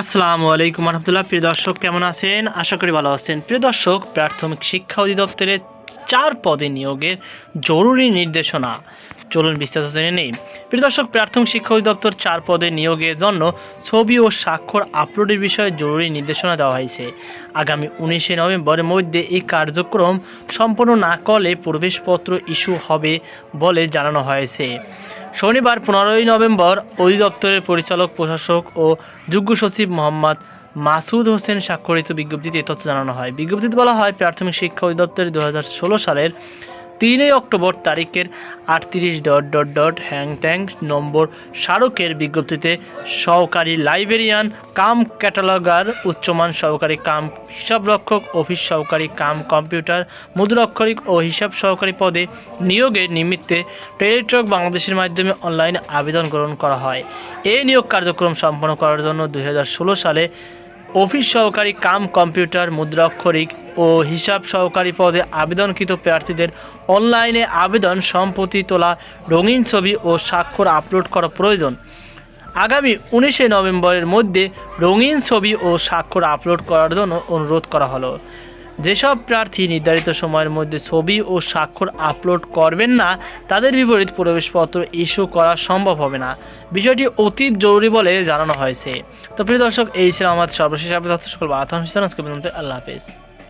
আসসালামু আলাইকুম রহমতুল্লাহ প্রিয় দর্শক, কেমন আছেন? আশা করি ভালো আছেন। প্রিয় দর্শক, প্রাথমিক শিক্ষা অধিদপ্তরের চার পদে নিয়োগের জরুরি নির্দেশনা চলুন বিস্তারিত জেনে নেই। প্রিয় দর্শক, প্রাথমিক শিক্ষা অধিদপ্তর চার পদে নিয়োগের জন্য ছবি ও স্বাক্ষর আপলোডের বিষয়ে জরুরি নির্দেশনা দেওয়া হয়েছে। আগামী উনিশে নভেম্বরের মধ্যে এই কার্যক্রম সম্পন্ন না করলে প্রবেশপত্র ইস্যু হবে বলে জানানো হয়েছে। শনিবার পনেরোই নভেম্বর অধিদপ্তরের পরিচালক, প্রশাসক ও যুগ্ম সচিব মোহাম্মদ মাসুদ হোসেন স্বাক্ষরিত বিজ্ঞপ্তিতে তথ্য জানানো হয়। বিজ্ঞপ্তিতে বলা হয়, প্রাথমিক শিক্ষা অধিদপ্তরের দু সালের তিনই অক্টোবর তারিখের আটত্রিশ ডট ডট ডট হ্যাং ট্যাং নম্বর স্মারকের বিজ্ঞপ্তিতে সহকারী লাইব্রেরিয়ান কাম ক্যাটালগার, উচ্চমান সহকারী কাম হিসাবরক্ষক, অফিস সহকারী কাম কম্পিউটার, মুদ্রাক্ষরিক ও হিসাব সহকারী পদে নিয়োগের নিমিত্তে টেলিটক বাংলাদেশের মাধ্যমে অনলাইনে আবেদন গ্রহণ করা হয়। এই নিয়োগ কার্যক্রম সম্পন্ন করার জন্য দু হাজার ষোলো সালে অফিস সহকারী কাম কম্পিউটার, মুদ্রাক্ষরিক ও হিসাব সহকারী পদে আবেদনকৃত প্রার্থীদের অনলাইনে আবেদন সম্পত্তি তোলা, রঙিন ছবি ও স্বাক্ষর আপলোড করা প্রয়োজন। আগামী উনিশে নভেম্বরের মধ্যে রঙিন ছবি ও স্বাক্ষর আপলোড করার জন্য অনুরোধ করা হলো। যেসব প্রার্থী নির্ধারিত সময়ের মধ্যে ছবি ও স্বাক্ষর আপলোড করবেন না, তাদের বিপরীত প্রবেশপত্র ইস্যু করা সম্ভব হবে না। বিষয়টি অতি জরুরি বলে জানানো হয়েছে। তো প্রিয় দর্শক, এই ছিল আমার সর্বশেষ আপডেট। সকল আল্লাহ হাফেজ।